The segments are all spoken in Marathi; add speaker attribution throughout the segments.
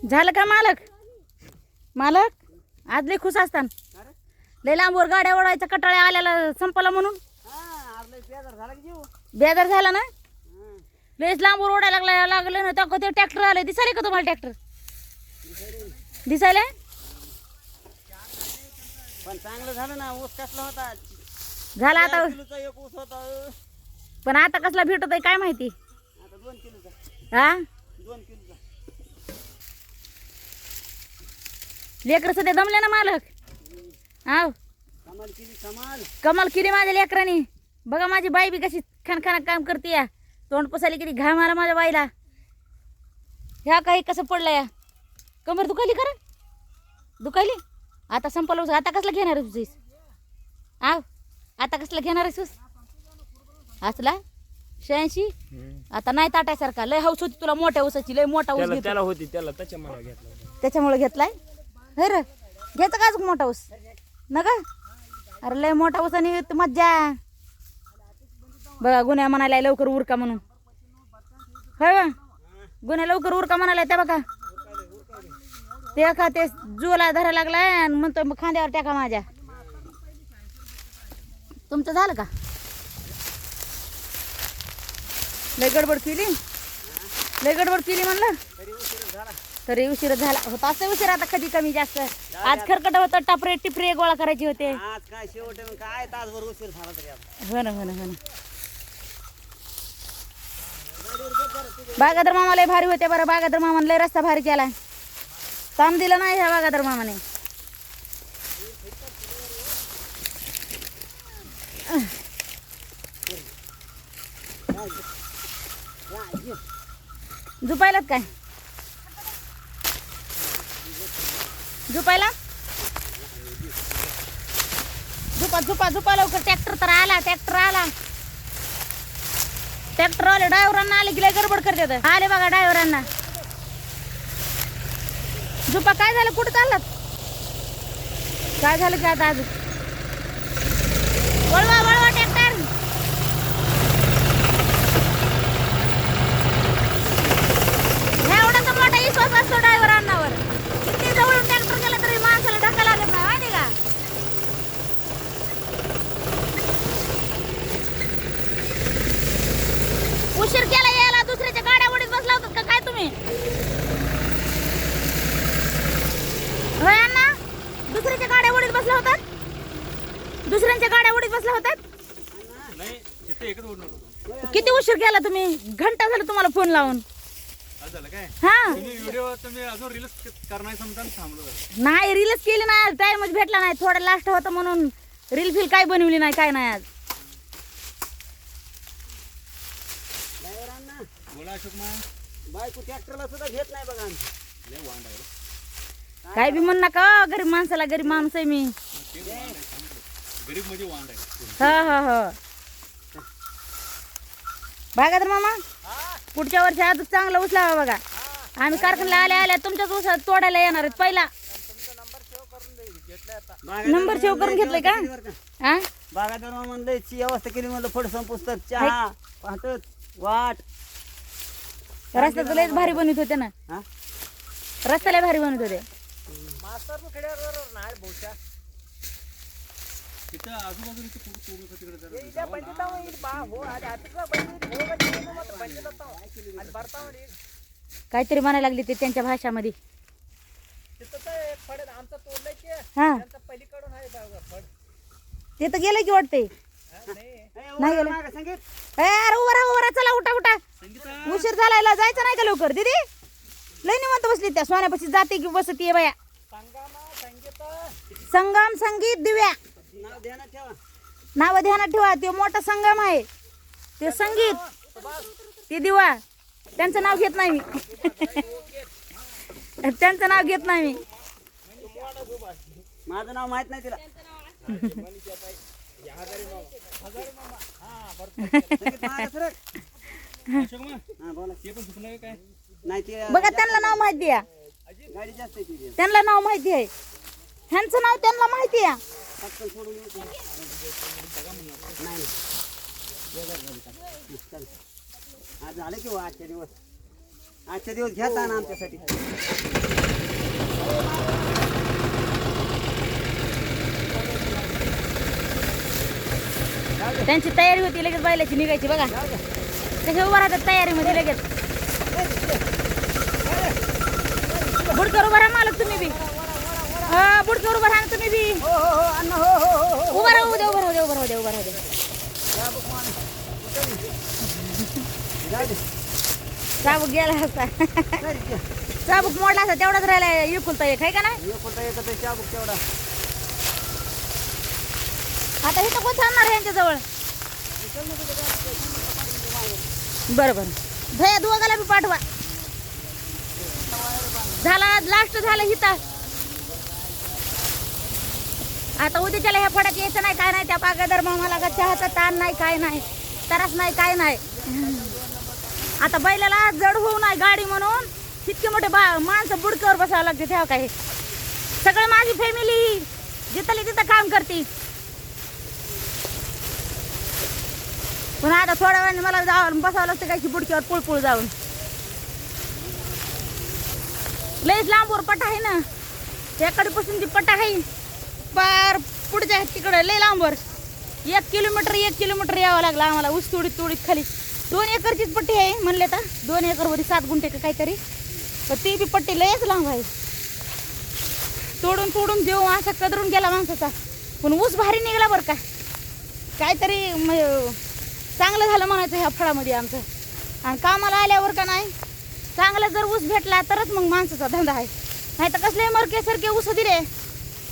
Speaker 1: झालं का मालक? मालक आज लय खुश असतान. लय लांबवर गाड्या ओढायचा कटाळ्या आल्याला संपला म्हणून. बेजार झाला ना? लयच लांबवर ओढायला लागला लागलं ना तर ते ट्रॅक्टर आलं दिसायला का तुम्हाला ट्रॅक्टर? दिसायला
Speaker 2: पण चांगलं झालं ना ऊस कसला होता?
Speaker 1: झाला आता
Speaker 2: एक ऊस होता.
Speaker 1: पण आता कसला भेटत आहे काय माहिती?
Speaker 2: आता दोन किलोचा.
Speaker 1: हा
Speaker 2: दोन किलोचा.
Speaker 1: लेकर सध्या दमले ना मालक? हा
Speaker 2: कमाल केली कमाल
Speaker 1: कमाल केली माझ्या लेकरांनी. बघा माझी बाई बी कशी खणखाना काम करते या. तोंड पसाली किती घाम आला माझ्या बाईला. ह्या काही कसं पडलं या? कमर दुखायली खरं? दुखायली? आता संपलं. आता कसला घेणार आहेस ऊस? आव आता कसला घेणार आहेस ऊस? असला? शहाऐंशी? आता नाही ताटायसारखा. लय हौस होती तुला मोठ्या ऊसाची लय मोठा ऊस
Speaker 3: त्याला होती.
Speaker 1: त्याच्यामुळे घेतलाय? हे रे घ्यायचा का मोठा ऊस? न का अरे लय मोठा ऊस आणि मज्जा. बघा गुन्ह्या म्हणाला लवकर उरका म्हणून. होय बा गुन्ह्या लवकर उरका म्हणाला त्या बघा. ते का ते जुला धरायला लागलाय आणि म्हणतो मग खांद्यावर टाका माझ्या. तुमचं झालं का? लय गडबड केली? लय गडबड केली म्हणलं? तरी उशीर झाला होता. असं उशीर आता कधी कमी जास्त. आज खरकट होतं टापरे टिपरे गोळा करायचे होते.
Speaker 2: आज काय शेवट आहे, मग काय तासभर उशीर झाला तरी आता.
Speaker 1: हो ना हो ना हो ना. बागादर मामा लय भारी होते बरं. बागादर मामाने लय रस्ता भारी केलाय. काम दिलं नाही ह्या बागादर मामाने. झुपायलात काय? झुपायला? झुपा झुपा झुपा लवकर. ट्रॅक्टर तर आला ट्रॅक्टर आला. ट्रॅक्टर आले ड्रायव्हरांना आले की लय गडबड करते आले बघा ड्रायव्हरांना झुपा काय झालं? कुठं चाललात? काय झालं की आता अजून? वळवा वळवा ट्रॅक्टर एवढा तर मोठा विश्वास असतो ड्रायव्हरांनावर किती जवळून ट्रॅक्टर गेला तरी माणसाला धक्का लागत नाही माहिती का उशीर केला यायला दुसऱ्याच्या गाड्या उडीत बसला होतात का काय तुम्ही होय अण्णा दुसऱ्याच्या गाड्या उडीत बसला होतात दुसऱ्यांच्या गाड्या उडीत बसला होतात
Speaker 3: नाही तिथे एकच ओढणार
Speaker 1: किती उशीर केला तुम्ही घंटा झाला तुम्हाला फोन लावून.
Speaker 3: आज झालं काय?
Speaker 1: हा.
Speaker 3: तुम्ही व्हिडिओ तुम्ही अजून रील्स करणार समजा थांबलो जरा.
Speaker 1: नाही रीलच केली नाही टाइमच भेटला नाही. थोडं लास्ट होतं म्हणून रील फिल काय बनवली नाही काय नाही आज.
Speaker 2: ड्रायव्हरांना.
Speaker 3: बोला अशोक मा.
Speaker 2: बायको ट्रॅक्टरला सुद्धा घेत नाही बघा आम्ही.
Speaker 3: लय वांड आहे रे.
Speaker 1: काय बी म्हण नका गरीब माणसाला गरीब माणूस आहे मी.
Speaker 3: गरीब म्हणजे वांड आहे.
Speaker 1: हो हो हो. बघा तर मामा. पुढच्या वर्षी अजून चांगलं उचलावा बघा. आम्ही कारखान्याला आल्या आल्या तुमच्याच उसात तोडायला येणार आहेत पहिला. नंबर सेव्ह करून घेतलंय का? हा?
Speaker 2: म्हणलं ची व्यवस्था केली म्हणलं फडसं पुस्तक चहा पाहतच वाट.
Speaker 1: रस्त्याचं लयच भारी बनवत होते ना.
Speaker 2: हा?
Speaker 1: रस्ता लय भारी बनवत होते.
Speaker 3: तिथं आजूबाजूला इथे कुठं तोडू का तिकडे जरा.
Speaker 1: काहीतरी म्हणायला लागली ते त्यांच्या भाषामध्ये. हा. ते तर गेलं की वाटते नाही. गेलं.
Speaker 2: मागं संगीत.
Speaker 1: ए, अरे उभा राहा उभा राहा चला उठा उठा.
Speaker 3: संगीता.
Speaker 1: उशीर झालायला जायचं नाही का लवकर दीदी? लय निवंत बसली त्या सोन्यापाशी जाते की बसती बाया. संगम संगीत दिव्या.
Speaker 2: नाव ध्यानात ठेवा.
Speaker 1: ते मोठा संगम आहे. ते संगीत. ते दिवा. त्यांचं नाव घेत नाही मी. त्यांचं नाव घेत नाही मी.
Speaker 2: माझं नाव माहीत नाही तिला.
Speaker 1: बघा त्यांना नाव माहिती आहे. त्यांना नाव माहिती आहे. ह्यांचं नाव त्यांना माहिती आहे.
Speaker 2: पटकन सोडून येतो. नाही चल. आज झालं की आजच्या आजचे दिवस आजच्या दिवस घ्या ताण आमच्यासाठी
Speaker 1: त्यांची तयारी होती लगेच बैलाची निघायची बघा कसे उभं राहतात तयारीमध्ये लगेच बुडकर उभा राहा मालक तुम्ही बी बुडकर उभा राहा ना तुम्ही बी.
Speaker 2: हो हो हो
Speaker 1: उभा राहू दे उभा राहू दे उभा राहू दे उभा राहू दे. चाबूक गेला असता. चाबूक मोडला असता तेवढाच राहिला इकुलता एक आहे का
Speaker 2: एकुलता आहे चाबूक तेवढा.
Speaker 1: आता इथं कोण थांबणार यांच्या जवळ? बरं बरं. भया दोघाला बी पाठवा. झाला लास्ट झालं हिता आता उद्याच्याला ह्या फडात यायचं नाही काय नाही त्या पागादर मामाला का चहाचा ताण नाही काय नाही त्रास नाही काय नाही. आता बैलाला जड होऊ नाही गाडी म्हणून. इतके मोठे बा माणसं बुडक्यावर बसावं लागते तेव्हा काही सगळं माझी फॅमिली जिथली तिथं काम करते. पण आता थोड्या वेळाने मला जाऊन बसावं लागतं काय की पुळपुळ जाऊन. लयच लांबवर पटा आहे ना. त्याकडे ती पटा आहे. पार पुढच्या तिकडं लय लांबवर. एक किलोमीटर एक किलोमीटर यावं लागलं आम्हाला ऊस तोडीत तोडीत खाली. दोन एकरचीच पट्टी आहे म्हणले तर दोन एकरवरी सात गुंठे का काहीतरी. तर ती बी पट्टी लयच लांब आहे. तोडून तोडून देऊ असा कदरून गेला माणसाचा. पण ऊस भारी निघाला बरं का. काहीतरी चांगलं झालं म्हणायचं ह्या फळामध्ये आमचं. आणि कामाला आल्यावर का नाही चांगला जर ऊस भेटला तरच मग माणसाचा धंदा आहे. नाही तर कसले मरके सरके ऊस दिले.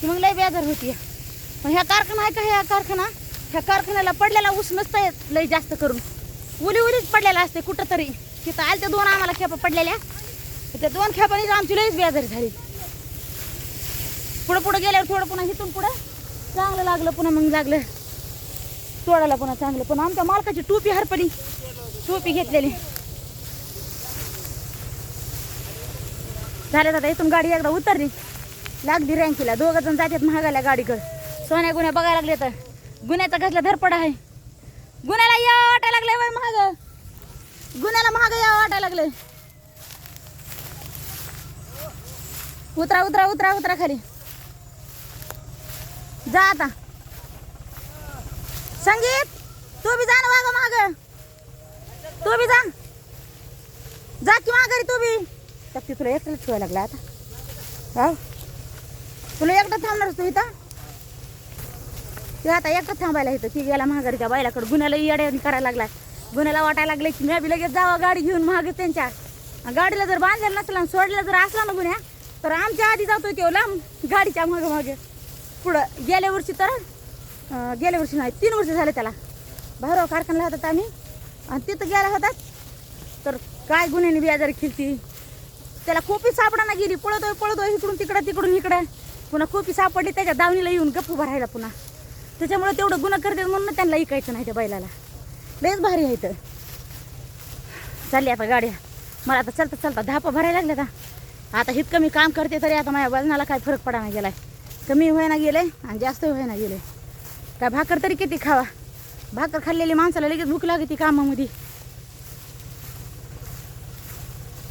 Speaker 1: की मग लय बेजार होती पण ह्या कारखाना आहे का ह्या कारखाना? ह्या कारखान्याला पडलेला ऊस नसतं येत लय जास्त करून. उली उलीच पडलेला असते कुठं तरी तिथं आलत्या दोन आम्हाला खेपा पडलेल्या. त्या दोन खेपाने आमची लयच बेजारी झाली. पुढं पुढं गेल्यावर थोडं पुन्हा इथून पुढं चांगलं लागलं पुन्हा मग लागलं. तोडायला पुन्हा चांगलं. पण आमच्या मालकाची टोपी हरपली. टोपी घेतलेली. झाल्या दादा इथून गाडी एकदा उतरली. लागली रँकीला दोघं जण जातात महागाला गाडीकडे. सोन्या गुन्ह्या बघायला लागले तर. गुन्ह्याचा कसला धरपड आहे? गुन्ह्याला या वाटायला लागले बाय महाग. गुन्ह्याला महाग या वाटायला लागले. उतरा उतरा उतरा उतरा खाली. जा आता. संगीत तू बी जा ना वाग माग. तू बी जा. जा की माघारी तू बी. तर ती तुला ठेवायला लागला आता. हा तुला एकटं थांबणारच तू इथं? ते आता एकटं थांबायला इथं ती गेला महागारीच्या बायलाकडे गुन्ह्याला येड्याने करायला लागला गुन्ह्याला वाटायला लागले की मी बी लगेच जावा गाडी घेऊन महाग त्यांच्या. गाडीला जर बांधलेला नसलं आणि सोडलेलं जर असला ना गुन्ह्या तर आमच्या आधी जातोय तो लांब गाडीच्या मागे मागे. पुढं गेल्या वर्षी तर गेल्या वर्षी नाही तीन वर्ष झाले त्याला. बाहेर कारखान्याला होतात आम्ही. आणि तिथं गेला होतात तर काय गुन्ह्याने बियाजारी खेळती त्याला खोपी सापडाना गेली. पळतोय पळतोय इकडून तिकडं तिकडून इकडं. पुन्हा खोपी सापडली त्याच्या दावणीला येऊन गप्प भरायला पुन्हा. त्याच्यामुळे तेवढं गुन्हा करतात म्हणून त्यांना ऐकायचं नाही त्या बैलाला. लयच भारी आहे तर चालली आता गाड्या. मला आता चलता चलता धापा भरायला लागल्या का आता हित कमी काम करते तरी आता माझ्या वजनाला काय फरक पडाना गेलाय. कमी होईना गेले आणि जास्त होईना गेले. काय भाकर तरी किती खावा. भाकर खाल्लेली माणसाला लगेच भूक लागते कामामध्ये.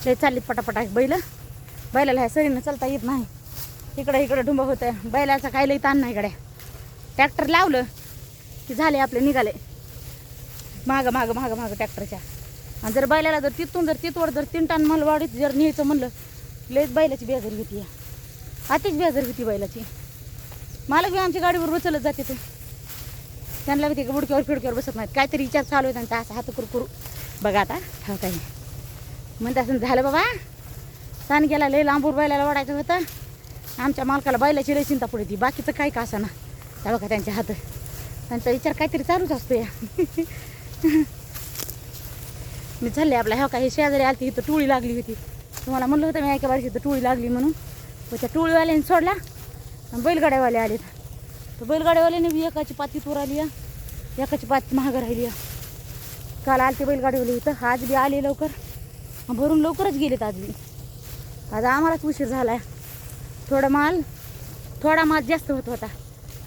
Speaker 1: लय चालली पटापटा बैल. बैलाला ह्या सरीनं चालता येत नाही. इकडं इकडं ढुंब होतं बैलाचा काय लई ताण नाही इकडे ट्रॅक्टर लावलं की झाले आपले निघाले. मागं मागं मागं मागं ट्रॅक्टरच्या आणि जर बैलाला जर तिथून जर तिथवर जर तीन टन मालवाडीत जर न्यायचं म्हणलं लयच बैलाची बेजारी घेते अतिच बेजारी घेती बैलाची. मालक बी आमच्या गाडीवर उचलत जाते ते. त्यांना बी ते बुडक्यावर फिडक्यावर बसत नाहीत. काहीतरी विचार चालू आहे त्यांचा असं हात करू करू बघा आता हा काही म्हणते असं झालं बाबा. ताण गेला लय लांबूर बैलाला वाढायचं होतं. आमच्या मालकाला बैलाची लय चिंता पुढे ती बाकीचं काय का ना? त्या बघा त्यांच्या हात. त्यांचा विचार काहीतरी चालूच असतो या. मी चालले आपल्या हो ह्या काही शेजारी आली इथं टोळी लागली होती. तुम्हाला म्हणलं होतं मी एका वर्षी इथं टोळी लागली म्हणून. त्या टोळीवाल्याने सोडला आणि बैलगाड्यावाले आले तर बैलगाड्यावाल्याने बी एकाची पाती तोर आली आहे, एकाची पाती महाग राहिली आहे. काल आलते बैलगाडीवाले इथं आज बी आले लवकर. भरून लवकरच गेलेत आज बी. आज आम्हालाच उशीर झाला आहे थोडा माल थोडा माल जास्त होत होता.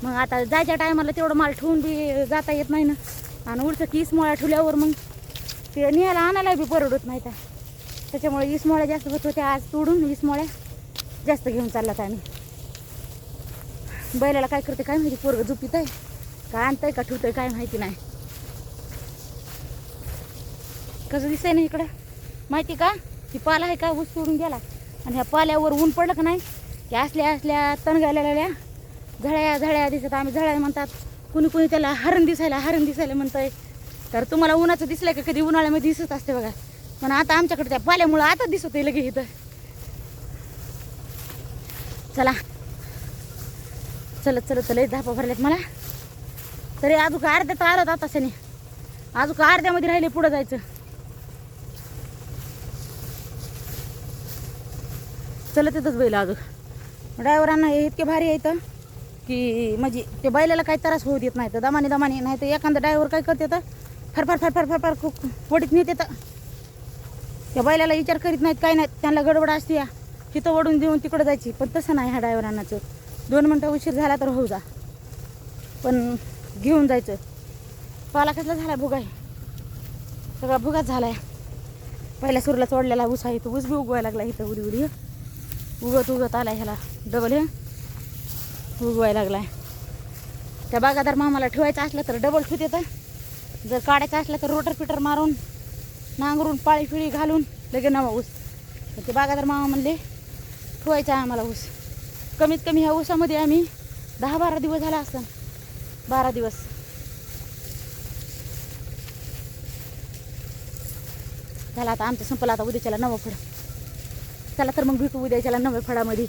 Speaker 1: मग आता जायच्या टायमाला तेवढं माल ठेवून बी जाता येत नाही ना. आणि उलचं तीस मोळा ठेवल्यावर मग ते न्यायला आणायला बी परवडत नाही तर त्याच्यामुळे इसमोळ्या जास्त होत होत्या आज तोडून इसमोळ्या जास्त घेऊन चाललात आम्ही. बैलाला काय करते काय माहिती पोरग झुपित आहे? का आणतंय का ठेवतंय काय माहिती नाही. कसं दिसतंय ना इकडं? माहिती का? ती पाला आहे का? ऊस तोडून गेला. आणि ह्या पाल्यावर ऊन पडलं का नाही? की असल्या असल्या तणगालेल्या झळ्या झळ्या दिसत आम्ही झळ्या म्हणतात. कुणी कुणी त्याला हरण दिसायला हरण दिसायला म्हणतंय. तर तुम्हाला उन्हाचं दिसलं का कधी? उन्हाळ्यामध्ये दिसत असते बघा. पण आता आमच्याकडे त्या पाल्यामुळं आता दिसत आहे लगे इथं. चला. चलत चलत चल धापा भरल्यात मला. तरी अजून अर्ध्यात आलं आता सनी अजून अर्ध्यामध्ये राहिले पुढं जायचं. चलत येतच बैल अजून. ड्रायव्हरांना हे इतके भारी येतं की म्हणजे ते बैलाला काही त्रास होऊ देत नाही. तर दमाने दमाने नाही तर एखादा ड्रायव्हर काय करते तर फरफर फरफर फरफार खूप वडीत नेते तर. त्या बैलाला विचार करीत नाहीत काही नाहीत. त्यांना गडबड असते या. तिथं ओढून देऊन तिकडं जायची. पण तसं नाही ह्या ड्रायव्हरांनाचं दोन मिनटं उशीर झाला तर होऊ जा. पण घेऊन जायचं. पाला कसला झाला भुगाय सगळा भुगाच झाला आहे पहिल्या सुरला चोडलेला ऊस आहे तो ऊस बी उगवायला लागला इथं उडी उडी. उगत उगत आला ह्याला. डबल हे. उगवायला लागलाय. त्या बागादार मामाला ठेवायचं असलं तर डबल ठेवत येतं जर काढायचं असलं तर रोटर पिटर मारून नांगरून पाळी फिळी घालून लगे नवा ऊस. ते बागादार मामा म्हणले ठेवायचा आहे आम्हाला ऊस. कमीत कमी ह्या ऊसामध्ये आम्ही दहा बारा दिवस झाला असतं. बारा दिवस. झाला आता आमचं संपलं आता उद्याच्याला नवं फळ चला तर मग भेटू उद्याच्याला नव्या फळामध्ये.